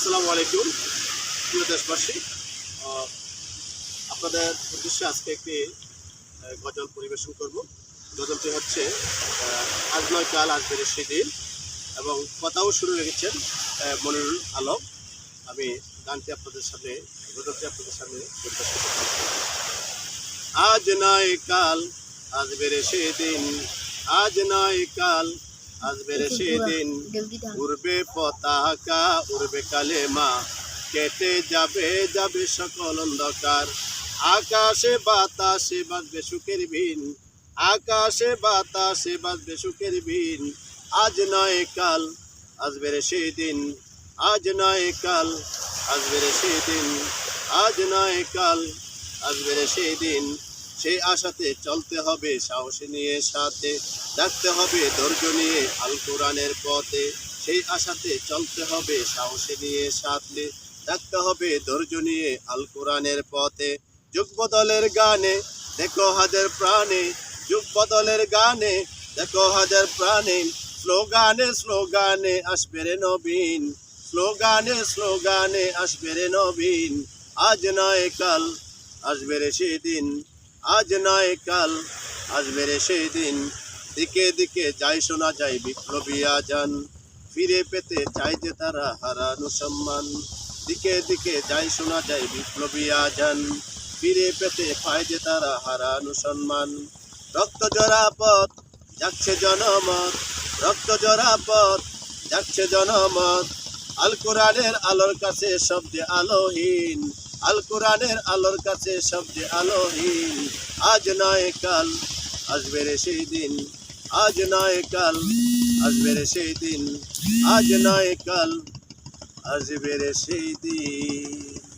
আসসালামু আলাইকুম, প্রিয় দেশবাসী। আপনাদের উদ্দেশ্যে আজকে একটি গজল পরিবেশন করব। গজলটি হচ্ছে আজ নয় কাল, আজ বেড়ে সেদিন এবং কথাও শুরু রেখেছেন মনিরুল আলম। আমি গানটি আপনাদের সামনে, গজলটি আপনাদের সামনে পরিবেশন করব আজ নয় কাল, আজ বেড়ে সেদিন আজ নয় কাল আজ বেড়ে সেদিন উড়বে পতাকা উড়বে কালেমা। কেটে যাবে যাবে সকল অন্ধকার। আকাশে বাতাসে বাজবে সুখের ভিন আকাশে বাতাসে বাজবে সুখের ভিন আজ নয় কাল আসবে সেদিন আজ নয় কাল আসবে সেদিন আজ নয় কাল আসবে সেদিন সেই আশাতে চলতে হবে, সাহস নিয়ে সাথে, ডাকতে হবে, ধৈর্য নিয়ে আল কোরআনের পথে। সেই আশাতে চলতে হবে, সাহস নিয়ে সাথে, ডাকতে হবে, ধৈর্য নিয়ে আল কোরআনের পথে। যুগ বদলের গানে, দেখো হাজার প্রাণে, যুগ বদলের গানে, দেখো হাজার প্রাণে, স্লোগানে স্লোগানে আসবে রে নবীন, স্লোগানে স্লোগানে আসবে রে নবীন। আজ নয় কাল, আসবে রে সেদিন। আজ নয় কাল আসবে রে দিন। দিকে দিকে যাই শোনা যায় বিপ্লবী আজান। ফিরে পেতে চাই যে তারা হারানো সম্মান। দিকে দিকে যাই শোনা যায় বিপ্লবী আজান। ফিরে পেতে পায় যে তারা হারানো সম্মান। রক্ত জরা পথ, যাচ্ছে জনমত। রক্ত জরা পথ, যাচ্ছে জনমত। আল কোরআনের আলোর কাছে সবচেয়ে আলোহীন। আল কোরআনের আলোর কাছে সবচেয়ে আলোহীন আজ নয় কাল, আসবে রে সেই দিন। আজ নয় কাল, আসবে রে সেই দিন। আজ নয় কাল, আসবে রে সেই দিন।